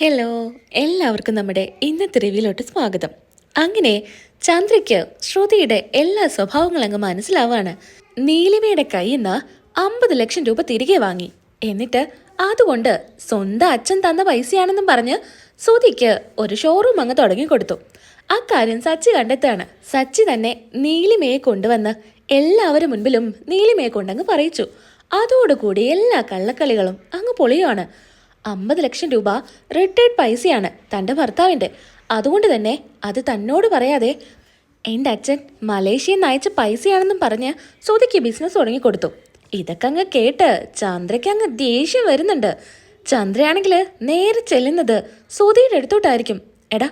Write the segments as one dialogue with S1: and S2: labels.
S1: Hello എല്ലാവർക്കും നമ്മുടെ ഇന്നത്തെ റിവ്യൂലോട്ട് സ്വാഗതം. അങ്ങനെ ചന്ദ്രയ്ക്ക് ശ്രുതിയുടെ എല്ലാ സ്വഭാവങ്ങളും അങ്ങ് മനസ്സിലാവാണ്. നീലിമയുടെ കയ്യിൽ നിന്ന് അമ്പത് ലക്ഷം രൂപ തിരികെ വാങ്ങി. എന്നിട്ട് അതുകൊണ്ട് സ്വന്തം അച്ഛൻ തന്ന പൈസയാണെന്നും പറഞ്ഞ് ശ്രുതിക്ക് ഒരു ഷോറൂം അങ്ങ് തുടങ്ങിക്കൊടുത്തു. അക്കാര്യം സച്ചി കണ്ടെത്താണ് സച്ചി തന്നെ നീലിമയെ കൊണ്ടുവന്ന് എല്ലാവരും മുൻപിലും നീലിമയെ കൊണ്ടങ്ങ് പറയിച്ചു. അതോടുകൂടി എല്ലാ കള്ളക്കളികളും അങ്ങ് പൊളിയുവാണ്. അമ്പത് ലക്ഷം രൂപ റിട്ടയർഡ് പൈസയാണ് തന്റെ ഭർത്താവിന്റെ. അതുകൊണ്ട് തന്നെ അത് തന്നോട് പറയാതെ എന്റെ അച്ഛൻ മലേഷ്യയിൽ നിന്ന് അയച്ച പൈസയാണെന്നും പറഞ്ഞ് ശ്രുതിക്ക് ബിസിനസ് തുടങ്ങിക്കൊടുത്തു. ഇതൊക്കെ അങ്ങ് കേട്ട് ചന്ദ്രയ്ക്ക് അങ്ങ് ദേഷ്യം വരുന്നുണ്ട്. ചന്ദ്രയാണെങ്കിൽ നേരെ ചെല്ലുന്നത് ശ്രുതിയുടെ അടുത്തോട്ടായിരിക്കും. എടാ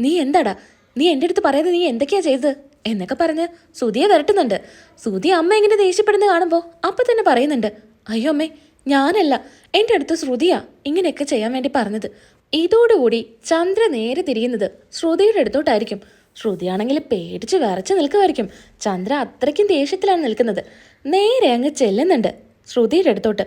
S1: നീ എന്താടാ? നീ എന്റെ അടുത്ത് പറയാതെ നീ എന്തൊക്കെയാ ചെയ്തത്? എന്നൊക്കെ പറഞ്ഞ് സുതിയെ വരട്ടുന്നുണ്ട്. സുതി അമ്മ എങ്ങനെ ദേഷ്യപ്പെടുന്നത് കാണുമ്പോൾ അപ്പം തന്നെ പറയുന്നുണ്ട് അയ്യോ അമ്മേ ഞാനല്ല എന്റെ അടുത്ത് ശ്രുതിയാ ഇങ്ങനെയൊക്കെ ചെയ്യാൻ വേണ്ടി പറഞ്ഞത്. ഇതോടുകൂടി ചന്ദ്ര നേരെ തിരിയുന്നത് ശ്രുതിയുടെ അടുത്തോട്ടായിരിക്കും. ശ്രുതിയാണെങ്കിൽ പേടിച്ച് വിറച്ച് നിൽക്കുമായിരിക്കും. ചന്ദ്ര അത്രയ്ക്കും ദേഷ്യത്തിലാണ് നിൽക്കുന്നത്. നേരെ അങ്ങ് ചെല്ലുന്നുണ്ട് ശ്രുതിയുടെ അടുത്തോട്ട്.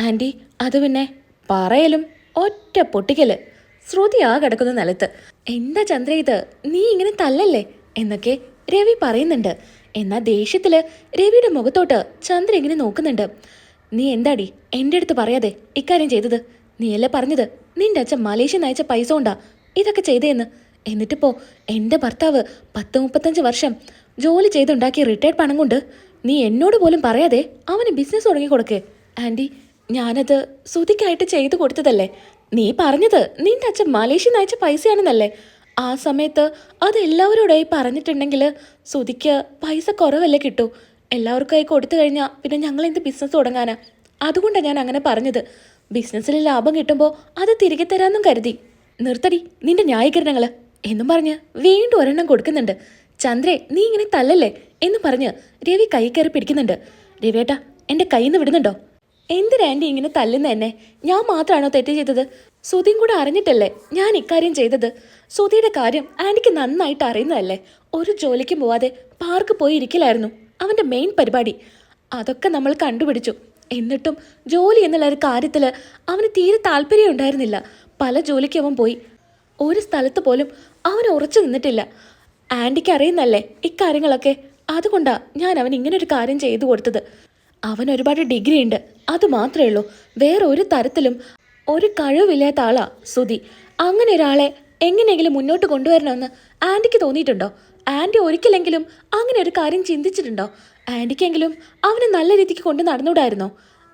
S1: ആന്റി അത് പിന്നെ പറയലും ഒറ്റ പൊട്ടിക്കൽ ശ്രുതി ആ കിടക്കുന്ന നിലത്ത് എന്താ ചന്ദ്ര ഇത്? നീ ഇങ്ങനെ തല്ലല്ലേ? എന്നൊക്കെ രവി പറയുന്നുണ്ട്. എന്നാ ദേഷ്യത്തിൽ രവിയുടെ മുഖത്തോട്ട് ചന്ദ്ര ഇങ്ങനെ നോക്കുന്നുണ്ട്. നീ എന്താടി എന്റെ അടുത്ത് പറയാതെ ഇക്കാര്യം ചെയ്തത്? നീയല്ലേ പറഞ്ഞത്? നിന്റെ അച്ഛൻ മലേഷ്യൻ അയച്ച പൈസ കൊണ്ടാ ഇതൊക്കെ ചെയ്തേന്ന്. എന്നിട്ടിപ്പോ എന്റെ ഭർത്താവ് പത്ത് മുപ്പത്തഞ്ച് വർഷം ജോലി ചെയ്തുണ്ടാക്കിയ റിട്ടയർഡ് പണം കൊണ്ട് നീ എന്നോട് പോലും പറയാതെ അവന് ബിസിനസ് തുടങ്ങി കൊടുക്കേ ആന്റി ഞാനത് സുതിക്കായിട്ട് ചെയ്തു കൊടുത്തതല്ലേ? നീ പറഞ്ഞത് നിന്റെ അച്ഛൻ മലേഷ്യൻ അയച്ച പൈസയാണെന്നല്ലേ? ആ സമയത്ത് അത് എല്ലാവരോടായി പറഞ്ഞിട്ടുണ്ടെങ്കിൽ സുതിക്ക് പൈസ കുറവല്ലേ കിട്ടൂ. എല്ലാവർക്കായി കൊടുത്തു കഴിഞ്ഞാൽ പിന്നെ ഞങ്ങൾ എന്ത് ബിസിനസ് തുടങ്ങാനാ? അതുകൊണ്ടാണ് ഞാൻ അങ്ങനെ പറഞ്ഞത്. ബിസിനസ്സിൽ ലാഭം കിട്ടുമ്പോൾ അത് തിരികെ തരാമെന്നും കരുതി. നിർത്തടി നിന്റെ ന്യായീകരണങ്ങൾ എന്നും പറഞ്ഞ് വീണ്ടും ഒരെണ്ണം കൊടുക്കുന്നുണ്ട്. ചന്ദ്രെ നീ ഇങ്ങനെ തല്ലല്ലേ? എന്നും പറഞ്ഞ് രവി കൈ കയറി പിടിക്കുന്നുണ്ട്. രവിയേട്ടാ എന്റെ കയ്യിൽ നിന്ന് വിടുന്നുണ്ടോ? എന്തിനാ ഇങ്ങനെ തല്ലുന്ന എന്നെ? ഞാൻ മാത്രമാണോ തെറ്റ് ചെയ്തത്? സുധിയും കൂടെ അറിഞ്ഞിട്ടല്ലേ ഞാൻ ഇക്കാര്യം ചെയ്തത്? സുധിയുടെ കാര്യം ആന്റിക്ക് നന്നായിട്ട് അറിയുന്നതല്ലേ? ഒരു ജോലിക്കും പോവാതെ പാർക്ക് പോയി ഇരിക്കലായിരുന്നു അവന്റെ മെയിൻ പരിപാടി. അതൊക്കെ നമ്മൾ കണ്ടുപിടിച്ചു. എന്നിട്ടും ജോലി എന്നുള്ള ഒരു കാര്യത്തിൽ അവന് തീരെ താല്പര്യം ഉണ്ടായിരുന്നില്ല. പല ജോലിക്കും അവൻ പോയി. ഒരു സ്ഥലത്ത് പോലും അവൻ ഉറച്ചു നിന്നിട്ടില്ല. ആന്റിക്ക് അറിയുന്നല്ലേ ഇക്കാര്യങ്ങളൊക്കെ അതുകൊണ്ടാ ഞാൻ അവൻ ഇങ്ങനൊരു കാര്യം ചെയ്തു കൊടുത്തത്. അവൻ ഒരുപാട് ഡിഗ്രി ഉണ്ട്. അത് മാത്രമേ ഉള്ളൂ. വേറെ ഒരു തരത്തിലും ഒരു കഴിവില്ലാത്ത ആളാ സുധി. അങ്ങനെ ഒരാളെ എങ്ങനെയെങ്കിലും മുന്നോട്ട് കൊണ്ടുവരണമെന്ന് ആന്റിക്ക് തോന്നിയിട്ടുണ്ടോ? ആന്റി ഒരിക്കലെങ്കിലും അങ്ങനെ ഒരു കാര്യം ചിന്തിച്ചിട്ടുണ്ടോ? ആന്റിക്കെങ്കിലും അവനെ നല്ല രീതിക്ക് കൊണ്ട് നടന്നുകൂടായിരുന്നോ?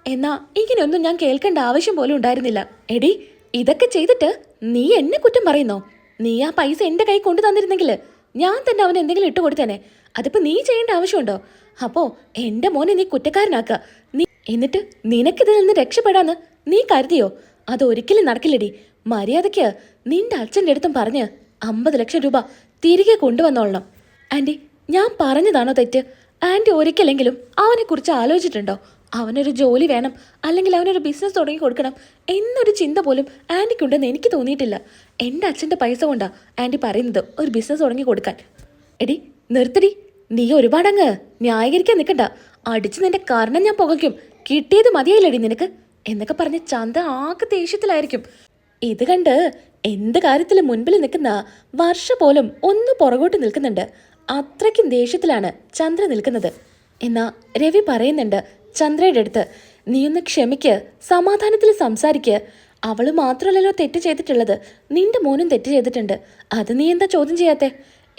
S1: എന്നാ ഇങ്ങനെയൊന്നും ഞാൻ കേൾക്കേണ്ട ആവശ്യം പോലും ഉണ്ടായിരുന്നില്ല. എടി ഇതൊക്കെ ചെയ്തിട്ട് നീ എന്നെ കുറ്റം പറയുന്നോ? നീ ആ പൈസ എന്റെ കൈ കൊണ്ടു തന്നിരുന്നെങ്കിൽ ഞാൻ തന്നെ അവന് എന്തെങ്കിലും ഇട്ട് കൊടുത്തേനെ. അതിപ്പോൾ നീ ചെയ്യേണ്ട ആവശ്യമുണ്ടോ? അപ്പോൾ എന്റെ മോനെ നീ കുറ്റക്കാരനാക്കുക. നീ എന്നിട്ട് നിനക്കിതിൽ നിന്ന് രക്ഷപ്പെടാന്ന് നീ കരുതിയോ? അതൊരിക്കലും നടക്കില്ലടി. മര്യാദയ്ക്ക് നിന്റെ അച്ഛന്റെ അടുത്തും പറഞ്ഞ് അമ്പത് ലക്ഷം രൂപ തിരികെ കൊണ്ടുവന്നോളണം. ആന്റി ഞാൻ പറഞ്ഞതാണോ തെറ്റ്? ആന്റി ഒരിക്കലെങ്കിലും അവനെക്കുറിച്ച് ആലോചിച്ചിട്ടുണ്ടോ? അവനൊരു ജോലി വേണം അല്ലെങ്കിൽ അവനൊരു ബിസിനസ് തുടങ്ങി കൊടുക്കണം എന്നൊരു ചിന്ത പോലും ആന്റിക്കുണ്ടെന്ന് എനിക്ക് തോന്നിയിട്ടില്ല. എന്റെ അച്ഛന്റെ പൈസ കൊണ്ടാ ആന്റി പറയുന്നത് ഒരു ബിസിനസ് തുടങ്ങി കൊടുക്കാൻ. എടി നിർത്തടി. നീ ഒരുപാടങ്ങ് ന്യായീകരിക്കാൻ നിൽക്കണ്ട അടിച്ച് നിന്റെ കാരണം ഞാൻ പുകയ്ക്കും. കിട്ടിയത് മതിയായില്ലടി നിനക്ക്. എന്നൊക്കെ പറഞ്ഞ് ചന്ത ആകെ ദേഷ്യത്തിലായിരിക്കും. ഇത് കണ്ട് എന്ത് കാര്യത്തിൽ മുൻപിൽ നിൽക്കുന്ന വർഷ പോലും ഒന്ന് പുറകോട്ട് നിൽക്കുന്നുണ്ട്. അത്രയ്ക്കും ദേഷ്യത്തിലാണ് ചന്ദ്ര നിൽക്കുന്നത്. എന്നാ രവി പറയുന്നുണ്ട് ചന്ദ്രയുടെ അടുത്ത് നീ ഒന്ന് ക്ഷമിക്ക് സമാധാനത്തിൽ സംസാരിക്ക്. അവൾ മാത്രമല്ലല്ലോ തെറ്റ് ചെയ്തിട്ടുള്ളത്. നിന്റെ മോനും തെറ്റ് ചെയ്തിട്ടുണ്ട്. അത് നീ എന്താ ചോദ്യം ചെയ്യാത്തെ?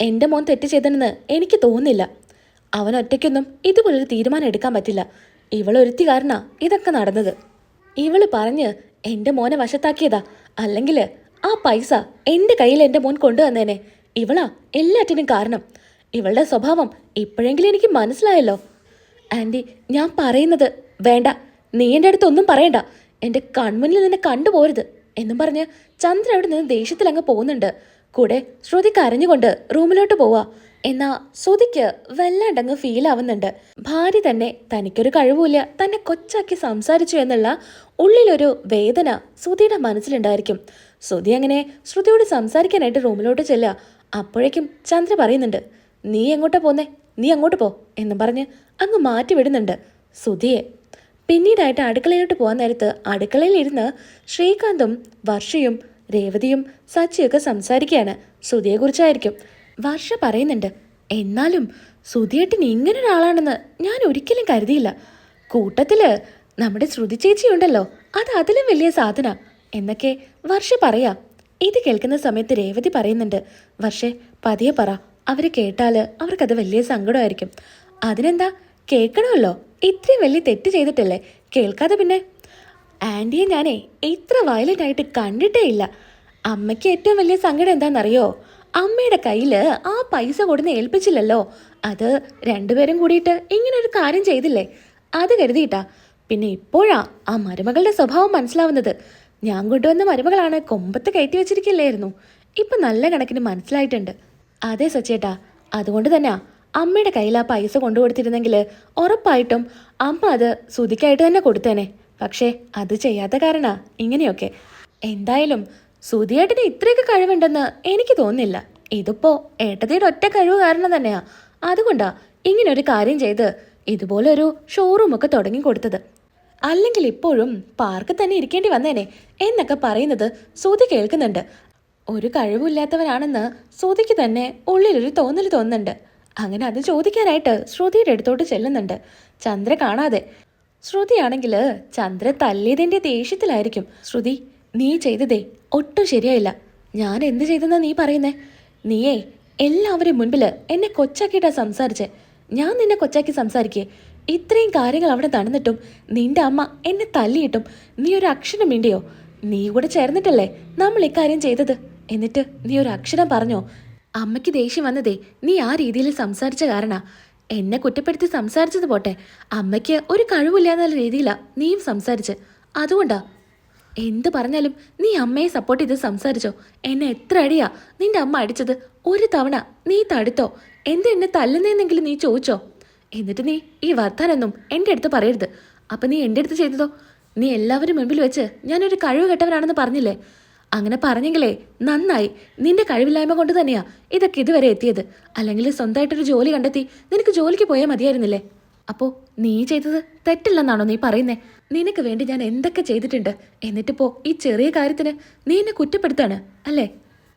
S1: എന്റെ മോൻ തെറ്റ് ചെയ്തെന്ന് എനിക്ക് തോന്നുന്നില്ല. അവൻ ഒറ്റയ്ക്കൊന്നും ഇതുപോലൊരു തീരുമാനം എടുക്കാൻ പറ്റില്ല. ഇവളൊരുത്തി കാരണ ഇതൊക്കെ നടന്നത്. ഇവൾ പറഞ്ഞ് എന്റെ മോനെ വശത്താക്കിയതാ. അല്ലെങ്കിൽ ആ പൈസ എന്റെ കയ്യിൽ എന്റെ മോൻ കൊണ്ടുവന്നേനെ. ഇവളാ എല്ലാറ്റിനും കാരണം. ഇവളുടെ സ്വഭാവം ഇപ്പോഴെങ്കിലും എനിക്ക് മനസ്സിലായല്ലോ. ആന്റി ഞാൻ പറയുന്നത് വേണ്ട. നീ എന്റെ അടുത്ത് ഒന്നും പറയണ്ട. എന്റെ കൺമുന്നിൽ നിന്നെ കണ്ടുപോരുത് എന്നും പറഞ്ഞ് ചന്ദ്ര അവിടെ നിന്ന് ദേഷ്യത്തിൽ അങ്ങ് പോകുന്നുണ്ട്. കൂടെ ശ്രുതി കരഞ്ഞുകൊണ്ട് റൂമിലോട്ട് പോവാ. എന്നാ ശ്രുതിക്ക് വല്ലാണ്ടങ്ങ് ഫീൽ ആവുന്നുണ്ട്. ഭാര്യ തന്നെ തനിക്കൊരു കഴിവുമില്ല. തന്നെ കൊച്ചാക്കി സംസാരിച്ചു എന്നുള്ള ഉള്ളിലൊരു വേദന ശ്രുതിയുടെ മനസ്സിലുണ്ടായിരിക്കും. ശ്രുതി അങ്ങനെ ശ്രുതിയോട് സംസാരിക്കാനായിട്ട് റൂമിലോട്ട് ചെല്ലുക. അപ്പോഴേക്കും ചന്ദ്ര പറയുന്നുണ്ട് നീ എങ്ങോട്ടാ പോന്നേ? നീ അങ്ങോട്ട് പോ എന്നും പറഞ്ഞ് അങ്ങ് മാറ്റി വിടുന്നുണ്ട് സുധിയെ പിന്നീടായിട്ട് അടുക്കളയിലോട്ട് പോകാൻ നേരത്ത് അടുക്കളയിൽ ഇരുന്ന് ശ്രീകാന്തും വർഷയും രേവതിയും സച്ചിയൊക്കെ സംസാരിക്കുകയാണ്. ശ്രുതിയെക്കുറിച്ചായിരിക്കും. വർഷ പറയുന്നുണ്ട് എന്നാലും സുധിയേട്ടൻ ഇങ്ങനെ ഒരാളാണെന്ന് ഞാൻ ഒരിക്കലും കരുതിയില്ല. കൂട്ടത്തിൽ നമ്മുടെ ശ്രുതി ചേച്ചിയുണ്ടല്ലോ അത് അതിലും വലിയ സാധന. എന്നൊക്കെ വർഷ പറയാ. ഇത് കേൾക്കുന്ന സമയത്ത് രേവതി പറയുന്നുണ്ട് വർഷേ പതിയെ പറ. അവർ കേട്ടാൽ അവർക്കത് വലിയ സങ്കടമായിരിക്കും. അതിനെന്താ? കേൾക്കണമല്ലോ. ഇത്രയും വലിയ തെറ്റ് ചെയ്തിട്ടല്ലേ? കേൾക്കാതെ പിന്നെ. ആന്റിയെ ഞാനേ ഇത്ര വയലന്റ് ആയിട്ട് കണ്ടിട്ടേ ഇല്ല. അമ്മയ്ക്ക് ഏറ്റവും വലിയ സങ്കടം എന്താണെന്നറിയോ? അമ്മയുടെ കയ്യിൽ ആ പൈസ കൊടുന്ന് ഏൽപ്പിച്ചില്ലല്ലോ. അത് രണ്ടുപേരും കൂടിയിട്ട് ഇങ്ങനെ ഒരു കാര്യം ചെയ്തില്ലേ? അത് കരുതിയിട്ടാ. പിന്നെ ഇപ്പോഴാ ആ മരുമകളുടെ സ്വഭാവം മനസ്സിലാവുന്നത്. ഞാൻ കൊണ്ടുവന്ന മരുമകളാണ് കൊമ്പത്ത് കയറ്റി വെച്ചിരിക്കില്ലായിരുന്നു. ഇപ്പൊ നല്ല കണക്കിന് മനസ്സിലായിട്ടുണ്ട്. അതെ സച്ചേട്ടാ അതുകൊണ്ട് തന്നെ അമ്മയുടെ കയ്യിൽ ആ പൈസ കൊണ്ടു കൊടുത്തിരുന്നെങ്കിൽ ഉറപ്പായിട്ടും അമ്മ അത് സുതിക്കായിട്ട് തന്നെ കൊടുത്തേനെ. പക്ഷേ അത് ചെയ്യാത്ത കാരണാ ഇങ്ങനെയൊക്കെ. എന്തായാലും സുതിയേട്ടന് ഇത്രയൊക്കെ കഴിവുണ്ടെന്ന് എനിക്ക് തോന്നുന്നില്ല. ഇതിപ്പോ ഏട്ടത്തിയുടെ ഒറ്റ കഴിവ് കാരണം തന്നെയാ. അതുകൊണ്ടാ ഇങ്ങനെ ഒരു കാര്യം ചെയ്ത് ഇതുപോലൊരു ഷോറൂമൊക്കെ ഷോറൂം തുടങ്ങി കൊടുത്തത്. അല്ലെങ്കിൽ ഇപ്പോഴും പാർക്ക് തന്നെ ഇരിക്കേണ്ടി വന്നേനെ എന്നൊക്കെ പറയുന്നത് ശ്രുതി കേൾക്കുന്നുണ്ട്. ഒരു കഴിവില്ലാത്തവനാണെന്ന് ശ്രുതിക്ക് തന്നെ ഉള്ളിലൊരു തോന്നൽ തോന്നുന്നുണ്ട്. അങ്ങനെ അത് ചോദിക്കാനായിട്ട് ശ്രുതിയുടെ അടുത്തോട്ട് ചെല്ലുന്നുണ്ട്. ചന്ദ്ര കാണാതെ. ശ്രുതിയാണെങ്കിൽ ചന്ദ്ര തല്ലിയതിന്റെ ദേഷ്യത്തിലായിരിക്കും. ശ്രുതി നീ ചെയ്തതേ ഒട്ടും ശരിയായില്ല. ഞാൻ എന്ത് ചെയ്തെന്നാ നീ പറയുന്നേ? നീയേ എല്ലാവരും മുൻപിൽ എന്നെ കൊച്ചാക്കിയിട്ടാ സംസാരിച്ചേ. ഞാൻ നിന്നെ കൊച്ചാക്കി സംസാരിക്കേ. ഇത്രയും കാര്യങ്ങൾ അവിടെ നടന്നിട്ടും നിന്റെ അമ്മ എന്നെ തല്ലിയിട്ടും നീ ഒരു അക്ഷരം മിണ്ടിയോ? നീ കൂടെ ചേർന്നിട്ടല്ലേ നമ്മൾ ഇക്കാര്യം ചെയ്തത്? എന്നിട്ട് നീ ഒരു അക്ഷരം പറഞ്ഞോ? അമ്മയ്ക്ക് ദേഷ്യം വന്നതേ നീ ആ രീതിയിൽ സംസാരിച്ച കാരണ. എന്നെ കുറ്റപ്പെടുത്തി സംസാരിച്ചത് പോട്ടെ. അമ്മയ്ക്ക് ഒരു കഴിവില്ല രീതിയിലാ നീയും സംസാരിച്ച്. അതുകൊണ്ടാ. എന്ത് പറഞ്ഞാലും നീ അമ്മയെ സപ്പോർട്ട് ചെയ്ത് സംസാരിച്ചോ? എന്നെ എത്ര അടിയാ നിന്റെ അമ്മ അടിച്ചത്? ഒരു തവണ നീ തടുത്തോ? എന്ത് എന്നെ തല്ലുന്നേന്നെങ്കിലും നീ ചോദിച്ചോ? എന്നിട്ട് നീ ഈ വർത്താനൊന്നും എന്റെ അടുത്ത് പറയരുത്. അപ്പം നീ എന്റെ അടുത്ത് ചെയ്തതോ? നീ എല്ലാവരും മുമ്പിൽ വെച്ച് ഞാനൊരു കഴിവ് കെട്ടവനാണെന്ന് പറഞ്ഞില്ലേ? അങ്ങനെ പറഞ്ഞെങ്കിലേ നന്നായി. നിന്റെ കഴിവില്ലായ്മ കൊണ്ട് തന്നെയാ ഇതൊക്കെ ഇതുവരെ എത്തിയത്. അല്ലെങ്കിൽ സ്വന്തമായിട്ടൊരു ജോലി കണ്ടെത്തി നിനക്ക് ജോലിക്ക് പോയാൽ മതിയായിരുന്നില്ലേ? അപ്പോ നീ ചെയ്തത് തെറ്റില്ലെന്നാണോ നീ പറയുന്നേ? നിനക്ക് വേണ്ടി ഞാൻ എന്തൊക്കെ ചെയ്തിട്ടുണ്ട്? എന്നിട്ടിപ്പോ ഈ ചെറിയ കാര്യത്തിന് നീ എന്നെ കുറ്റപ്പെടുത്താണ് അല്ലേ?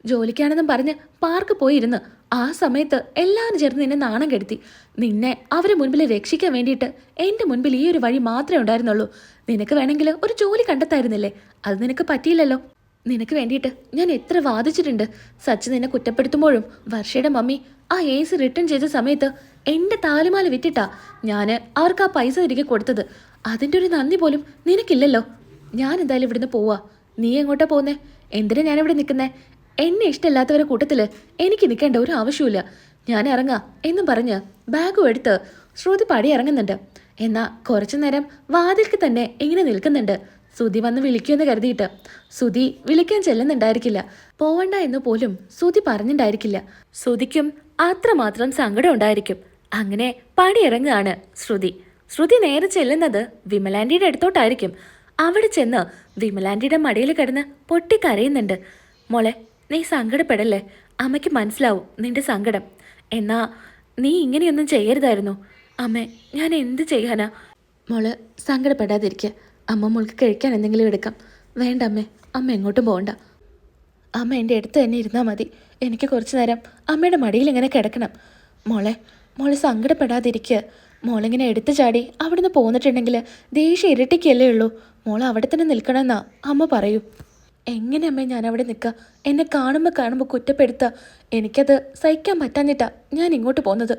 S1: ജോലിക്കാണെന്നും പറഞ്ഞ് പാർക്ക് പോയിരുന്ന് ആ സമയത്ത് എല്ലാവരും ചേർന്ന് നിന്നെ നാണം കെടുത്തി. നിന്നെ അവരെ മുൻപിൽ രക്ഷിക്കാൻ വേണ്ടിയിട്ട് എന്റെ മുൻപിൽ ഈ ഒരു വഴി മാത്രമേ ഉണ്ടായിരുന്നുള്ളൂ. നിനക്ക് വേണമെങ്കിൽ ഒരു ജോലി കണ്ടെത്തായിരുന്നില്ലേ? അത് നിനക്ക് പറ്റിയില്ലല്ലോ. നിനക്ക് വേണ്ടിയിട്ട് ഞാൻ എത്ര വാദിച്ചിട്ടുണ്ട്. സച്ച് നിന്നെ കുറ്റപ്പെടുത്തുമ്പോഴും വർഷയുടെ മമ്മി ആ ഏസ് റിട്ടേൺ ചെയ്ത സമയത്ത് എന്റെ താലിമാല വിറ്റിട്ടാ ഞാൻ അവർക്ക് ആ പൈസ തിരികെ കൊടുത്തത്. അതിന്റെ ഒരു നന്ദി പോലും നിനക്കില്ലല്ലോ. ഞാൻ എന്തായാലും ഇവിടുന്ന് പോവാ. നീ എങ്ങോട്ടാ പോകുന്നേ എന്തിനാ ഞാനിവിടെ നിൽക്കുന്നേ? എന്നെ ഇഷ്ടമില്ലാത്തവരെ കൂട്ടത്തിൽ എനിക്ക് നിൽക്കേണ്ട ഒരു ആവശ്യമില്ല ഞാൻ ഇറങ്ങാം എന്നും പറഞ്ഞ് ബാഗും എടുത്ത് ശ്രുതി പടി ഇറങ്ങുന്നുണ്ട്. എന്നാ കുറച്ചു നേരം വാതിൽക്ക് തന്നെ ഇങ്ങനെ നിൽക്കുന്നുണ്ട്. സുധി വന്ന് വിളിക്കുമെന്ന് കരുതിയിട്ട്. സുധി വിളിക്കാൻ ചെല്ലുന്നുണ്ടായിരിക്കില്ല. പോവണ്ട എന്ന് പോലും സുധി പറഞ്ഞിട്ടുണ്ടായിരിക്കില്ല ശ്രുതിക്കും അത്രമാത്രം സങ്കടം ഉണ്ടായിരിക്കും. അങ്ങനെ പടി ഇറങ്ങുകയാണ് ശ്രുതി. ശ്രുതി നേരെ ചെല്ലുന്നത് വിമലാൻഡിയുടെ അടുത്തോട്ടായിരിക്കും. അവിടെ ചെന്ന് വിമലാൻഡിയുടെ മടിയിൽ കിടന്ന് പൊട്ടിക്കരയുന്നുണ്ട്. മോളെ നീ സങ്കടപ്പെടല്ലേ? അമ്മയ്ക്ക് മനസ്സിലാവും നിന്റെ സങ്കടം. എന്നാ നീ ഇങ്ങനെയൊന്നും ചെയ്യരുതായിരുന്നു. അമ്മേ ഞാൻ എന്ത് ചെയ്യാനാ? മോൾ സങ്കടപ്പെടാതിരിക്കുക അമ്മ മോൾക്ക് കഴിക്കാൻ എന്തെങ്കിലും എടുക്കാം. വേണ്ട അമ്മേ അമ്മ എങ്ങോട്ടും പോകണ്ട അമ്മ എന്റെ അടുത്ത് തന്നെ ഇരുന്നാൽ മതി. എനിക്ക് കുറച്ച് നേരം അമ്മയുടെ മടിയിൽ ഇങ്ങനെ കിടക്കണം. മോളെ മോളെ സങ്കടപ്പെടാതിരിക്കുക മോളിങ്ങനെ എടുത്തു ചാടി അവിടുന്ന് പോന്നിട്ടുണ്ടെങ്കിൽ ദേഷ്യം ഇരട്ടിക്കല്ലേ ഉള്ളൂ. മോൾ അവിടെ തന്നെ നിൽക്കണമെന്നാ അമ്മ പറയൂ. എങ്ങനെ അമ്മേ ഞാൻ അവിടെ നിൽക്കുക? എന്നെ കാണുമ്പോൾ കാണുമ്പോൾ കുറ്റപ്പെടുത്തുക? എനിക്കത് സഹിക്കാൻ പറ്റാഞ്ഞിട്ടാ ഞാൻ ഇങ്ങോട്ട് പോകുന്നത്.